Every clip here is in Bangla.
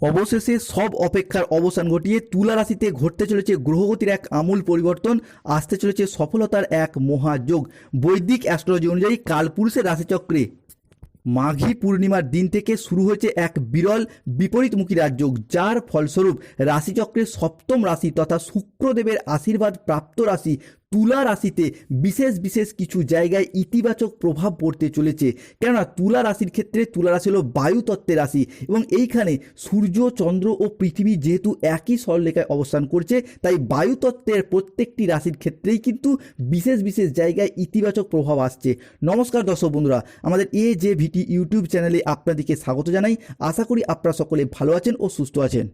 অবশেষে সব অপেক্ষার অবসান ঘটিয়ে তুলা রাশিতে ঘটতে চলেছে গ্রহগতির এক আমূল পরিবর্তন, আসতে চলেছে সফলতার এক মহাযোগ। বৈদিক অ্যাস্ট্রোলজি অনুযায়ী কালপুরুষের রাশিচক্রে মাঘী পূর্ণিমার দিন থেকে শুরু হয়েছে এক বিরল, বিপরীতমুখী রাজযোগ, যার ফলস্বরূপ রাশিচক্রের সপ্তম রাশি তথা শুক্রদেবের আশীর্বাদ প্রাপ্ত রাশি তুলা রাশিতে বিশেষ বিশেষ কিছু জায়গায় ইতিবাচক প্রভাব পড়তে চলেছে। কেননা তুলা রাশির ক্ষেত্রে তুলা রাশি হলো বায়ুতত্ত্বের রাশি এবং এইখানে সূর্য, চন্দ্র ও পৃথিবী যেহেতু একই সরলেখায় অবস্থান করছে, তাই বায়ুতত্ত্বের প্রত্যেকটি রাশির ক্ষেত্রেই কিন্তু বিশেষ বিশেষ জায়গায় ইতিবাচক প্রভাব আসছে। নমস্কার দর্শক বন্ধুরা, আমাদের এ যে ভিটি ইউটিউব চ্যানেলে আপনাদেরকে স্বাগত জানাই। আশা করি আপনারা সকলে ভালো আছেন ও সুস্থ আছেন।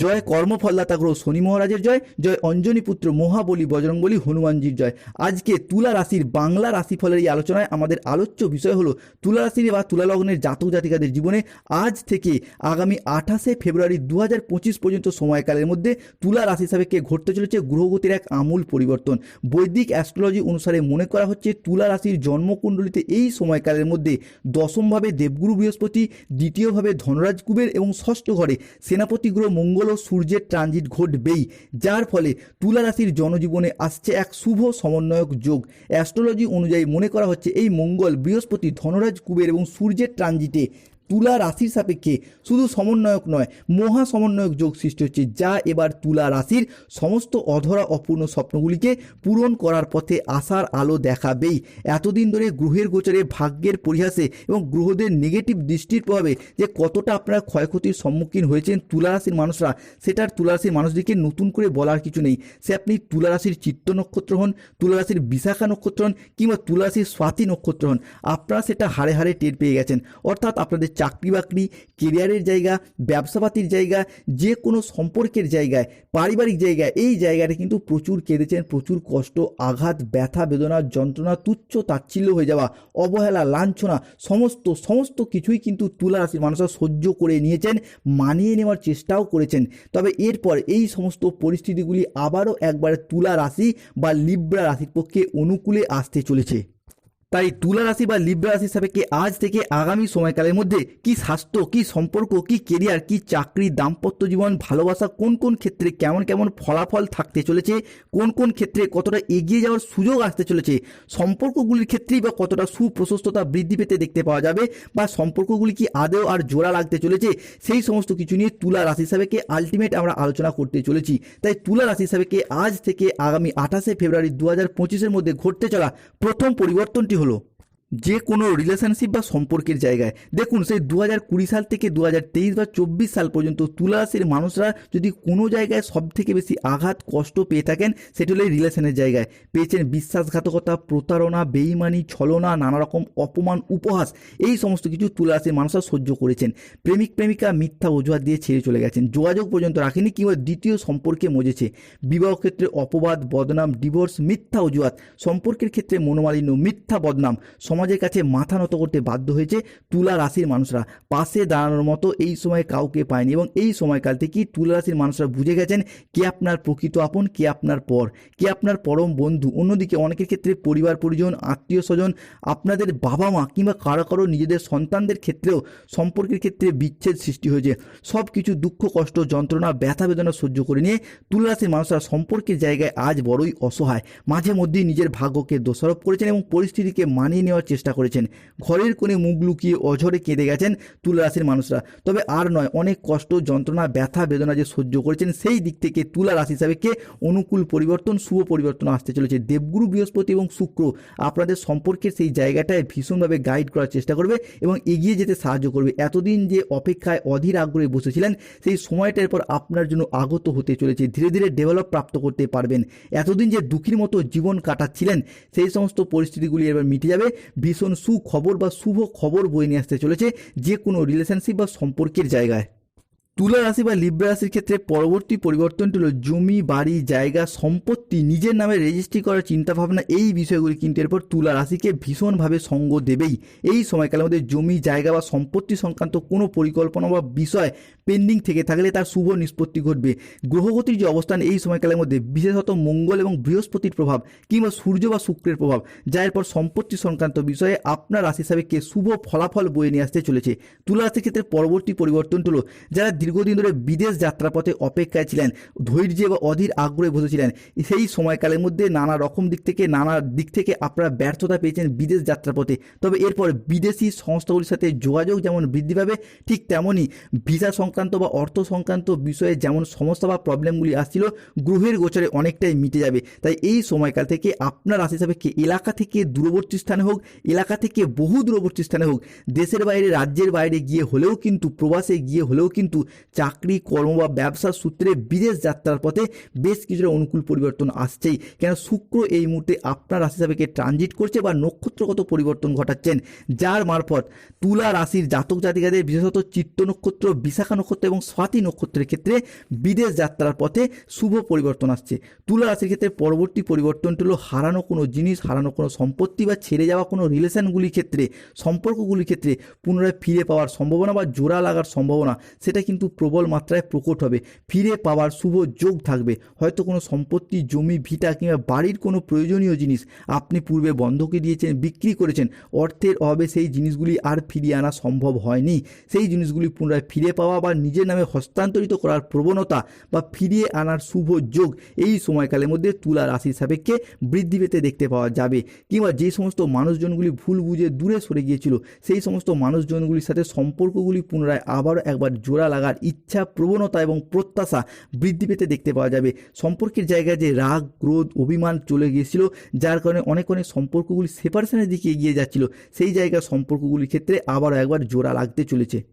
জয় কর্মফলদাতা গ্রহ শনি মহারাজের জয় জয় অঞ্জনী পুত্র মহাবলী বজরংবলী হনুমানজির জয়। আজকে তুলা রাশির বাংলা রাশিফলের এই আলোচনায় আমাদের আলোচ্য বিষয় হলো তুলা রাশির বা তুলা লগ্নের জাতক জাতিকাদের জীবনে আজ থেকে আগামী আঠাশে ফেব্রুয়ারি দু হাজার পঁচিশ পর্যন্ত সময়কালের মধ্যে তুলা রাশি সাপেক্ষে ঘটতে চলেছে গ্রহগতির এক আমূল পরিবর্তন। বৈদিক অ্যাস্ট্রোলজি অনুসারে মনে করা হচ্ছে তুলা রাশির জন্মকুণ্ডলিতে এই সময়কালের মধ্যে দশমভাবে দেবগুরু বৃহস্পতি, দ্বিতীয়ভাবে ধনরাজ কুবের এবং ষষ্ঠ ঘরে সেনাপতি গ্রহ মঙ্গল ও সূর্যের ট্রানজিট ঘটবেই, যার ফলে তুলা রাশির জনজীবনে আসছে এক শুভ সমন্বয়ক যোগ। অ্যাস্ট্রোলজি অনুযায়ী মনে করা হচ্ছে এই মঙ্গল বৃহস্পতি ধনরাজ কুবের এবং সূর্যের ট্রানজিটে তুলা রাশির সাপেক্ষে শুধু সমন্বয়ক নয়, মহা সমন্বয়ক যোগ সৃষ্টি হচ্ছে, যা এবার তুলা রাশির সমস্ত অধরা অপূর্ণ স্বপ্নগুলিকে পূরণ করার পথে আশার আলো দেখাবেই। এতদিন ধরে গ্রহের গোচরে ভাগ্যের পরিহাসে এবং গ্রহদের নেগেটিভ দৃষ্টির প্রভাবে যে কতটা আপনারা ক্ষয়ক্ষতির সম্মুখীন হয়েছেন তুলা রাশির মানুষরা, সেটার তুলা রাশির মানুষদেরকে নতুন করে বলার কিছু নেই। সে আপনি তুলা রাশির চিত্ত নক্ষত্র হন, তুলা রাশির বিশাখা নক্ষত্র হন কিংবা তুলা রাশির স্বাতি নক্ষত্র হন, আপনারা সেটা হারে হারে টের পেয়ে গেছেন। অর্থাৎ আপনাদের চাকরি বাকরি কেরিয়ারের জায়গা, ব্যবসাপাতির জায়গা যে কোনো সম্পর্কের জায়গায়, পারিবারিক জায়গায়, এই জায়গাটা কিন্তু প্রচুর কেঁদেছেন, প্রচুর কষ্ট, আঘাত, ব্যথা, বেদনা, যন্ত্রণা, তুচ্ছ তাচ্ছিল্য হয়ে যাওয়া, অবহেলা, লাঞ্ছনা, সমস্ত সমস্ত কিছুই কিন্তু তুলা রাশির মানুষরা সহ্য করে নিয়েছেন, মানিয়ে নেওয়ার চেষ্টাও করেছেন। তবে এরপর এই সমস্ত পরিস্থিতিগুলি আবারও একবারে তুলা রাশি বা লিব্রা রাশির পক্ষে অনুকূলে আসতে চলেছে। তাই তুলা রাশি বা লিব্রা রাশি সাপেক্ষে আজ থেকে আগামী সময়কালের মধ্যে কি স্বাস্থ্য, কি সম্পর্ক, কি কেরিয়ার কি চাকরি, দাম্পত্য জীবন, ভালোবাসা কোন কোন ক্ষেত্রে কেমন কেমন ফলাফল থাকতে চলেছে, কোন কোন ক্ষেত্রে কতটা এগিয়ে যাওয়ার সুযোগ আসতে চলেছে, সম্পর্কগুলির ক্ষেত্রেই বা কতটা সুপ্রশস্ততা বৃদ্ধি পেতে দেখতে পাওয়া যাবে বা সম্পর্কগুলি কি আদেও আর জোড়া লাগতে চলেছে, সেই সমস্ত কিছু নিয়ে তুলা রাশি সাপেক্ষে আলটিমেট আমরা আলোচনা করতে চলেছি। তাই তুলা রাশি সাপেক্ষে আজ থেকে আগামী আঠাশে ফেব্রুয়ারি দু হাজার পঁচিশের মধ্যে ঘটতে চলা প্রথম পরিবর্তনটি হলো যে কোনো রিলেশনশিপ বা সম্পর্কের জায়গায়। দেখুন, সেই দু হাজার কুড়ি সাল থেকে দু হাজার তেইশ বা চব্বিশ সাল পর্যন্ত তুলা রাশির মানুষরা যদি কোনো জায়গায় সব থেকে বেশি আঘাত, কষ্ট পেয়ে থাকেন, সেটি হলো রিলেশনের জায়গায়। পেয়েছেন বিশ্বাসঘাতকতা, প্রতারণা, বেইমানি, ছলনা নানা রকম অপমান, উপহাস, এই সমস্ত কিছু তুলা রাশির মানুষরা সহ্য করেছেন। প্রেমিক, প্রেমিকা মিথ্যা অজুহাত দিয়ে ছেড়ে চলে গেছেন। যোগাযোগ পর্যন্ত রাখেনি, কিংবা দ্বিতীয় সম্পর্কে মজেছে। বিবাহ ক্ষেত্রে অপবাদ, বদনাম ডিভোর্স মিথ্যা অজুহাত, সম্পর্কের ক্ষেত্রে মনোমালিন্য, মিথ্যা বদনাম সমাজের কাছে মাথা নত করতে বাধ্য হয়েছে তুলা রাশির মানুষরা। পাশে দাঁড়ানোর মতো এই সময় কাউকে পায়নি এবং এই সময়কাল থেকেই তুলা রাশির মানুষরা বুঝে গেছেন, কে আপনার প্রকৃত আপন, কে আপনার পর, কে আপনার পরম বন্ধু। অন্যদিকে অনেকের ক্ষেত্রে পরিবার, পরিজন, আত্মীয় স্বজন, আপনাদের বাবা মা কিংবা কারও কারও নিজেদের সন্তানদের ক্ষেত্রেও সম্পর্কের ক্ষেত্রে বিচ্ছেদ সৃষ্টি হয়েছে। সব কিছু দুঃখ, কষ্ট, যন্ত্রণা, ব্যথা, বেদনা সহ্য করে নিয়ে তুলা রাশির মানুষরা সম্পর্কের জায়গায় আজ বড়ই অসহায়। মাঝে মধ্যেই নিজের ভাগ্যকে দোষারোপ করেছেন এবং পরিস্থিতিকে মানিয়ে নেওয়ার চেষ্টা করেছেন। ঘরের কোণে মুখ লুকিয়ে অঝরে কেঁদে গেছেন তুলা রাশির মানুষরা। তবে আর নয়, অনেক কষ্ট, যন্ত্রণা, ব্যথা, বেদনা যে সহ্য করেছেন, সেই দিক থেকে তুলা রাশি সাপেক্ষে অনুকূল পরিবর্তন, শুভ পরিবর্তন আসতে চলেছে। দেবগুরু বৃহস্পতি এবং শুক্র আপনাদের সম্পর্কের সেই জায়গাটায় ভীষণভাবে গাইড করার চেষ্টা করবে এবং এগিয়ে যেতে সাহায্য করবে। এতদিন যে অপেক্ষায় অধীর আগ্রহে বসেছিলেন, সেই সময়টার পর আপনার জন্য আগত হতে চলেছে। ধীরে ধীরে ডেভেলপ প্রাপ্ত করতে পারবেন। এতদিন যে দুঃখীর মতো জীবন কাটাচ্ছিলেন, সেই সমস্ত পরিস্থিতিগুলি এবার মিটে যাবে। ভীষণ সুখবর বা শুভ খবর বয়ে নিয়ে আসতে চলেছে যে কোনো রিলেশনশিপ বা সম্পর্কের জায়গায়। তুলা রাশি বা লিব্রা রাশির ক্ষেত্রে পরবর্তী পরিবর্তনটি হল জমি, বাড়ি, জায়গা, সম্পত্তি, নিজের নামে রেজিস্ট্রি করার চিন্তাভাবনা, এই বিষয়গুলি কিন্তু এরপর তুলা রাশিকে ভীষণভাবে সঙ্গ দেবেই। এই সময়কালের মধ্যে জমি, জায়গা বা সম্পত্তি সংক্রান্ত কোনো পরিকল্পনা বা বিষয় পেন্ডিং থেকে থাকলে তার শুভ নিষ্পত্তি ঘটবে। গ্রহগতির যে অবস্থান, এই সময়কালের মধ্যে বিশেষত মঙ্গল এবং বৃহস্পতির প্রভাব কিংবা সূর্য বা শুক্রের প্রভাব, যা এরপর সম্পত্তি সংক্রান্ত বিষয়ে আপনার রাশি হিসাবে কে শুভ ফলাফল বয়ে নিয়ে আসতে চলেছে। তুলা রাশির ক্ষেত্রে পরবর্তী পরিবর্তন হলো যারা দীর্ঘদিন ধরে বিদেশ যাত্রার পথে অপেক্ষায় ছিলেন, ধৈর্যে বা অধীর আগ্রহে বসেছিলেন। সেই সময়কালের মধ্যে নানা রকম দিক থেকে, নানা দিক থেকে আপনারা ব্যর্থতা পেয়েছেন বিদেশ যাত্রার পথে তবে এরপর বিদেশি সংস্থাগুলির সাথে যোগাযোগ যেমন বৃদ্ধি পাবে, ঠিক তেমনই ভিসা সংক্রান্ত বা অর্থ সংক্রান্ত বিষয়ে যেমন সমস্যা বা প্রবলেমগুলি আসছিল, গ্রহের গোচরে অনেকটাই মিটে যাবে। তাই এই সময়কাল থেকে আপনার রাশি সাপেক্ষে এলাকা থেকে দূরবর্তী স্থানে হোক, এলাকা থেকে বহু দূরবর্তী স্থানে হোক, দেশের বাইরে, রাজ্যের বাইরে গিয়ে হলেও কিন্তু, প্রবাসে গিয়ে হলেও কিন্তু চাকরি, কর্ম বা ব্যবসার সূত্রে বিদেশ যাত্রার পথে বেশ কিছুটা অনুকূল পরিবর্তন আসছেই। কেন শুক্র এই মুহূর্তে আপনার রাশি সাপেক্ষে ট্রানজিট করছে বা নক্ষত্রগত পরিবর্তন ঘটাচ্ছেন? যার মারফত তুলা রাশির জাতক জাতিকাদের, বিশেষত চিত্ত নক্ষত্র, বিশাখা নক্ষত্র এবং স্বাতি নক্ষত্রের ক্ষেত্রে বিদেশ যাত্রার পথে শুভ পরিবর্তন আসছে। তুলা রাশির ক্ষেত্রে পরবর্তী পরিবর্তনটি হলো হারানো কোনো জিনিস, হারানো কোনো সম্পত্তি বা ছেড়ে যাওয়া কোনো রিলেশনগুলির ক্ষেত্রে, সম্পর্কগুলির ক্ষেত্রে পুনরায় ফিরে পাওয়ার সম্ভাবনা বা জোড়া লাগার সম্ভাবনা, সেটা কিন্তু প্রবল মাত্রায় প্রকট হবে। ফিরে পাওয়ার শুভ যোগ থাকবে। হয়তো কোনো সম্পত্তি, জমি, ভিটা কিংবা বাড়ির কোনো প্রয়োজনীয় জিনিস আপনি পূর্বে বন্ধকে দিয়েছেন, বিক্রি করেছেন, অর্থের অভাবে সেই জিনিসগুলি আর ফিরিয়ে আনা সম্ভব হয়নি। সেই জিনিসগুলি পুনরায় ফিরে পাওয়া বা নিজের নামে হস্তান্তরিত করার প্রবণতা বা ফিরিয়ে আনার শুভ যোগ এই সময়কালের মধ্যে তুলা রাশির সাপেক্ষে বৃদ্ধি পেতে দেখতে পাওয়া যাবে। কিংবা যে সমস্ত মানুষজনগুলি ভুল বুঝে দূরে সরে গিয়েছিল, সেই সমস্ত মানুষজনগুলির সাথে সম্পর্কগুলি পুনরায় আবারও একবার জোড়া লাগার ইচ্ছা, প্রবণতা এবং প্রত্যাশা বৃদ্ধি পেতে দেখতে পাওয়া যাবে। সম্পর্কের জায়গায় যে রাগ, ক্রোধ, অভিমান চলে গিয়েছিল, যার কারণে অনেক অনেক সম্পর্কগুলি সেপারেশনের দিকে এগিয়ে যাচ্ছিল। সেই জায়গায় সম্পর্কগুলির ক্ষেত্রে আবারও একবার জোড়া লাগতে চলেছে।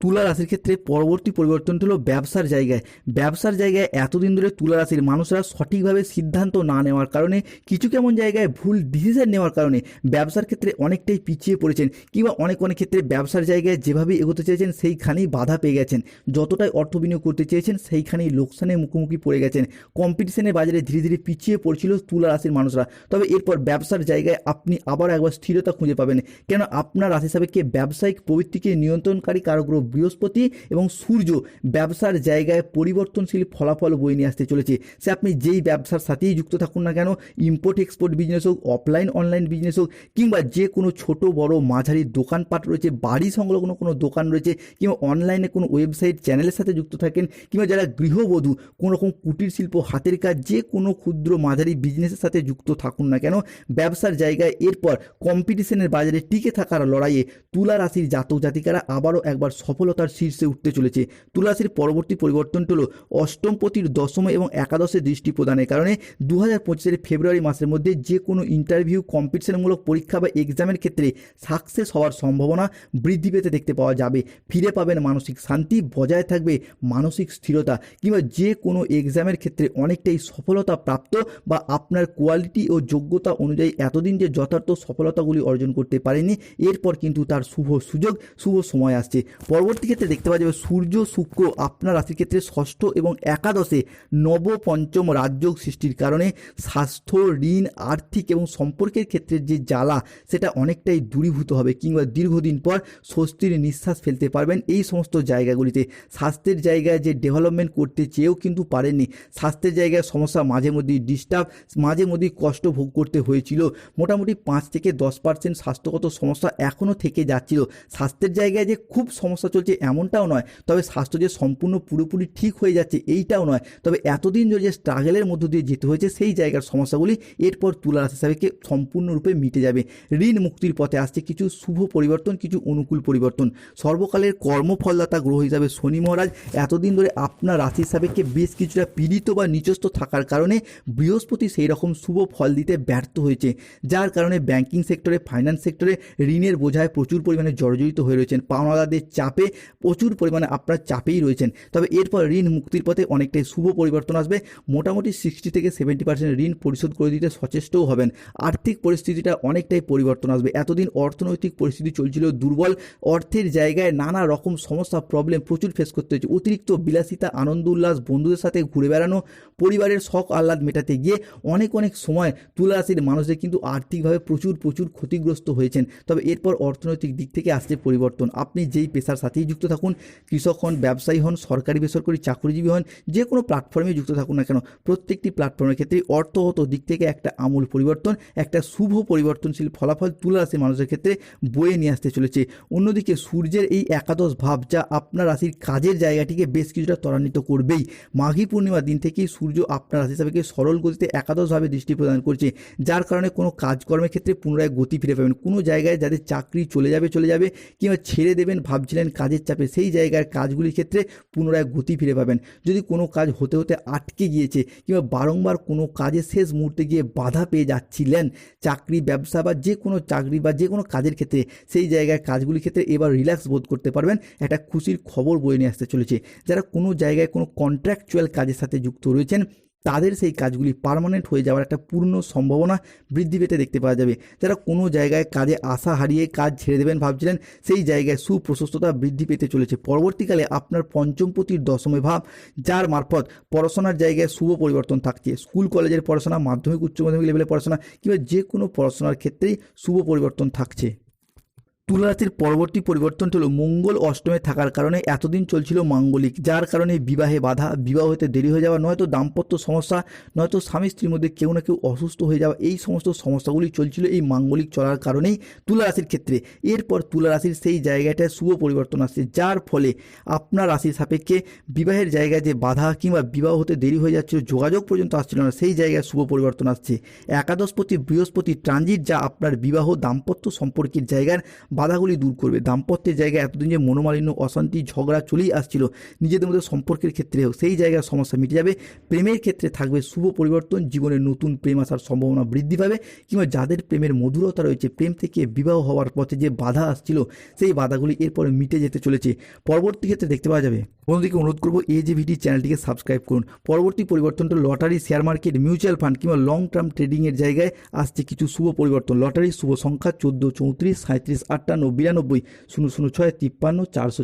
তুলা রাশির ক্ষেত্রে পরবর্তী পরিবর্তনটি হলো ব্যবসার জায়গায়। ব্যবসার জায়গায় এতদিন ধরে তুলা রাশির মানুষরা সঠিকভাবে সিদ্ধান্ত না নেওয়ার কারণে, কিছু কেমন জায়গায় ভুল ডিসিশন নেওয়ার কারণে ব্যবসার ক্ষেত্রে অনেকটাই পিছিয়ে পড়েছেন কিংবা অনেক অনেক ক্ষেত্রে ব্যবসার জায়গায় যেভাবে এগোতে চেয়েছেন সেইখানেই বাধা পেয়ে গেছেন। যতটাই অর্থ বিনিয়োগ করতে চেয়েছেন সেইখানেই লোকসানের মুখোমুখি পড়ে গেছেন। কম্পিটিশনের বাজারে ধীরে ধীরে পিছিয়ে পড়ছিল তুলা রাশির মানুষরা। তবে এরপর ব্যবসার জায়গায় আপনি আবার একবার স্থিরতা খুঁজে পাবেন। কেন আপনার রাশি সাপেক্ষে ব্যবসায়িক প্রবৃত্তিকে নিয়ন্ত্রণকারী কারগ্রহ বৃহস্পতি এবং সূর্য ব্যবসার জায়গায় পরিবর্তনশীল ফলাফল বয়ে নিয়ে আসতে চলেছে। সে আপনি যেই ব্যবসার সাথেই যুক্ত থাকুন না কেন ইম্পোর্ট এক্সপোর্ট বিজনেস হোক অফলাইন অনলাইন বিজনেস হোক, কিংবা যে কোনো ছোট, বড়, মাঝারি দোকানপাট রয়েছে, বাড়ি সংলগ্ন কোনো দোকান রয়েছে, কিংবা অনলাইনে কোনো ওয়েবসাইট চ্যানেলের সাথে যুক্ত থাকেন, কিংবা যারা গৃহবধূ, কোনো রকম কুটির শিল্প, হাতের কাজ, যে কোনো ক্ষুদ্র, মাঝারি বিজনেসের সাথে যুক্ত থাকুন না কেন, ব্যবসার জায়গায় এরপর কম্পিটিশনের বাজারে টিকে থাকার লড়াইয়ে তুলা রাশির জাতক জাতিকারা আবারও একবার সফলতার শীর্ষে উঠতে চলেছে। তুলা রাশির পরবর্তী পরিবর্তনটি হলো অষ্টমপতির দশম এবং একাদশে দৃষ্টি প্রদানের কারণে দু হাজার ফেব্রুয়ারি মাসের মধ্যে যে কোনো ইন্টারভিউ, কম্পিটিশনমূলক পরীক্ষা বা এক্সামের ক্ষেত্রে সাকসেস হওয়ার সম্ভাবনা বৃদ্ধি পেতে দেখতে পাওয়া যাবে। ফিরে পাবেন মানসিক শান্তি, বজায় থাকবে মানসিক স্থিরতা কিংবা যে কোনো এক্সামের ক্ষেত্রে অনেকটাই সফলতা প্রাপ্ত বা আপনার কোয়ালিটি ও যোগ্যতা অনুযায়ী এতদিন যে যথার্থ সফলতাগুলি অর্জন করতে পারেনি এরপর কিন্তু তার শুভ সুযোগ, শুভ সময় আসছে। পরবর্তী ক্ষেত্রে দেখতে পাওয়া যাবে সূর্য, শুক্র আপনার রাশির ক্ষেত্রে ষষ্ঠ এবং একাদশে নবপঞ্চম রাজযোগ সৃষ্টির কারণে স্বাস্থ্য, ঋণ, আর্থিক এবং সম্পর্কের ক্ষেত্রে যে জ্বালা, সেটা অনেকটাই দূরীভূত হবে কিংবা দীর্ঘদিন পর স্বস্তির নিঃশ্বাস ফেলতে পারবেন এই সমস্ত জায়গাগুলিতে। স্বাস্থ্যের জায়গায় যে ডেভেলপমেন্ট করতে চেয়েও কিন্তু পারেননি। স্বাস্থ্যের জায়গায় সমস্যা মাঝে মধ্যেই ডিস্টার্ব, মাঝে মধ্যেই কষ্ট ভোগ করতে হয়েছিল। মোটামুটি পাঁচ থেকে দশ পার্সেন্ট স্বাস্থ্যগত সমস্যা এখনও থেকে যাচ্ছিল। স্বাস্থ্যের জায়গায় যে খুব সমস্যা চলছে এমনটাও নয়। তবে স্বাস্থ্য যে সম্পূর্ণ পুরোপুরি ঠিক হয়ে যাচ্ছে এইটাও নয়। তবে এতদিন ধরে যে স্ট্রাগলের মধ্য দিয়ে যেতে হয়েছে সেই জায়গার সমস্যাগুলি এরপর তুলা রাশি সাপেক্ষে সম্পূর্ণরূপে মিটে যাবে। ঋণ মুক্তির পথে আসছে কিছু শুভ পরিবর্তন, কিছু অনুকূল পরিবর্তন। সর্বকালের কর্মফলদাতা গ্রহ হিসাবে শনি মহারাজ এতদিন ধরে আপনার রাশি সাপেক্ষে বেশ কিছুটা পীড়িত বা নিচস্থ থাকার কারণে বৃহস্পতি সেই রকম শুভ ফল দিতে ব্যর্থ হয়েছে। যার কারণে ব্যাংকিং সেক্টরে ফাইন্যান্স সেক্টরে ঋণের বোঝায় প্রচুর পরিমাণে জর্জরিত হয়ে রয়েছেন। পাওনাদারদের চাপে প্রচুর পরিমাণে আপনার চাপেই রয়েছেন। তবে এরপর ঋণ মুক্তির পথে অনেকটাই শুভ পরিবর্তন আসবে। মোটামুটি সিক্সটি থেকে সেভেন্টি পার্সেন্ট ঋণ পরিশোধ করে দিতে সচেষ্টও হবেন। আর্থিক পরিস্থিতিটা অনেকটাই পরিবর্তন আসবে। এতদিন অর্থনৈতিক পরিস্থিতি চলছিল দুর্বল। অর্থের জায়গায় নানা রকম সমস্যা প্রবলেম প্রচুর ফেস করতে হয়েছে। অতিরিক্ত বিলাসিতা, আনন্দ, উল্লাস, বন্ধুদের সাথে ঘুরে বেড়ানো, পরিবারের শখ আহ্লাদ মেটাতে গিয়ে অনেক অনেক সময় তুলা রাশির মানুষদের কিন্তু আর্থিকভাবে প্রচুর প্রচুর ক্ষতিগ্রস্ত হয়েছেন। তবে এরপর অর্থনৈতিক দিক থেকে আসছে পরিবর্তন। আপনি যেই পেশার সাথে যাতেই যুক্ত থাকুন। কৃষক হন, ব্যবসায়ী হন, সরকারি, বেসরকারি চাকরিজীবী হন, যে কোনো প্ল্যাটফর্মে যুক্ত থাকুন না কেন। প্রত্যেকটি প্ল্যাটফর্মের ক্ষেত্রে অর্থগত দিক থেকে একটা আমূল পরিবর্তন, একটা শুভ পরিবর্তনশীল ফলাফল তুলা রাশির মানুষের ক্ষেত্রে বয়ে নিয়ে আসতে চলেছে। অন্যদিকে সূর্যের এই একাদশ ভাব যা আপনার রাশির কাজের জায়গাটিকে বেশ কিছুটা ত্বরান্বিত করবেই। মাঘী পূর্ণিমার দিন থেকেই সূর্য আপনার রাশি সাপেক্ষে সরল গতিতে একাদশভাবে দৃষ্টি প্রদান করছে, যার কারণে কোনো কাজকর্মের ক্ষেত্রে পুনরায় গতি ফিরে পাবেন। কোনো জায়গায় যাদের চাকরি চলে যাবে চলে যাবে, কিংবা ছেড়ে দেবেন ভাবছিলেন কাজের চাপে সেই জায়গার কাজগুলির ক্ষেত্রে পুনরায় গতি ফিরে পাবেন। যদি কোনো কাজ হতে হতে আটকে গিয়েছে কিংবা বারংবার কোনো কাজে শেষ মুহূর্তে গিয়ে বাধা পেয়ে যাচ্ছিলেন, চাকরি, ব্যবসা বা যে কোনো চাকরি বা যে কোনো কাজের ক্ষেত্রে সেই জায়গায় কাজগুলির ক্ষেত্রে এবার রিল্যাক্স বোধ করতে পারবেন। একটা খুশির খবর বয়ে নিয়ে আসতে চলেছে। যারা কোনো জায়গায় কোনো কন্ট্রাকচুয়াল কাজের সাথে যুক্ত রয়েছেন তাদের সেই কাজগুলি পার্মানেন্ট হয়ে যাওয়ার একটা পূর্ণ সম্ভাবনা বৃদ্ধি পেতে দেখতে পাওয়া যাবে। যারা কোনো জায়গায় কাজে আশা হারিয়ে কাজ ছেড়ে দেবেন ভাবছিলেন, সেই জায়গায় সুপ্রশস্ততা বৃদ্ধি পেতে চলেছে। পরবর্তীকালে আপনার পঞ্চমপতির দশমে ভাব, যার মারফত পড়াশোনার জায়গায় শুভ পরিবর্তন থাকছে। স্কুল, কলেজের পড়াশোনা, মাধ্যমিক, উচ্চ মাধ্যমিক লেভেলের পড়াশোনা কিংবা যে কোনো পড়াশোনার ক্ষেত্রেই শুভ পরিবর্তন থাকছে। তুলা রাশির পরবর্তী পরিবর্তনটি হলো মঙ্গল অষ্টমে থাকার কারণে এতদিন চলছিল মাঙ্গলিক, যার কারণে বিবাহে বাধা, বিবাহ হতে দেরি হয়ে যাওয়া, নয়তো দাম্পত্য সমস্যা, নয়তো স্বামী স্ত্রীর মধ্যে কেউ না কেউ অসুস্থ হয়ে যাওয়া, এই সমস্ত সমস্যাগুলি চলছিল এই মাঙ্গলিক চলার কারণেই তুলা রাশির ক্ষেত্রে। এরপর তুলা রাশির সেই জায়গাটায় শুভ পরিবর্তন আসছে, যার ফলে আপনার রাশির সাপেক্ষে বিবাহের জায়গায় যে বাধা কিংবা বিবাহ হতে দেরি হয়ে যাচ্ছিল, যোগাযোগ পর্যন্ত আসছিল না, সেই জায়গায় শুভ পরিবর্তন আসছে। একাদশপতি বৃহস্পতি ট্রানজিট যা আপনার বিবাহ দাম্পত্য সম্পর্কের জায়গার বাধাগুলি দূর করবে। দাম্পত্যের জায়গায় এতদিন যে মনোমালিন্য, অশান্তি, ঝগড়া চলেই আসছিল, নিজেদের মধ্যে সম্পর্কের ক্ষেত্রে হোক, সেই জায়গার সমস্যা মিটে যাবে। প্রেমের ক্ষেত্রে থাকবে শুভ পরিবর্তন, জীবনে নতুন প্রেম আসার সম্ভাবনা বৃদ্ধি পাবে, কিংবা যাদের প্রেমের মধুরতা রয়েছে, প্রেম থেকে বিবাহ হওয়ার পথে যে বাধা আসছিল, সেই বাধাগুলি এরপরে মিটে যেতে চলেছে। পরবর্তী ক্ষেত্রে দেখতে পাওয়া যাবে। বন্ধুদেরকে অনুরোধ করব ভিডি চ্যানেলটিকে সাবস্ক্রাইব করুন। পরবর্তী পরিবর্তনটা lottery, share market, mutual fund, কিংবা লং টার্ম ট্রেডিংয়ের জায়গায় আসছে কিছু শুভ পরিবর্তন। লটারির শুভ সংখ্যা, চোদ্দ, চৌত্রিশ সাঁত্রিশ আটান্ন বিরানব্বই শূন্য শূন্য ছয় তিপ্পান্ন চারশো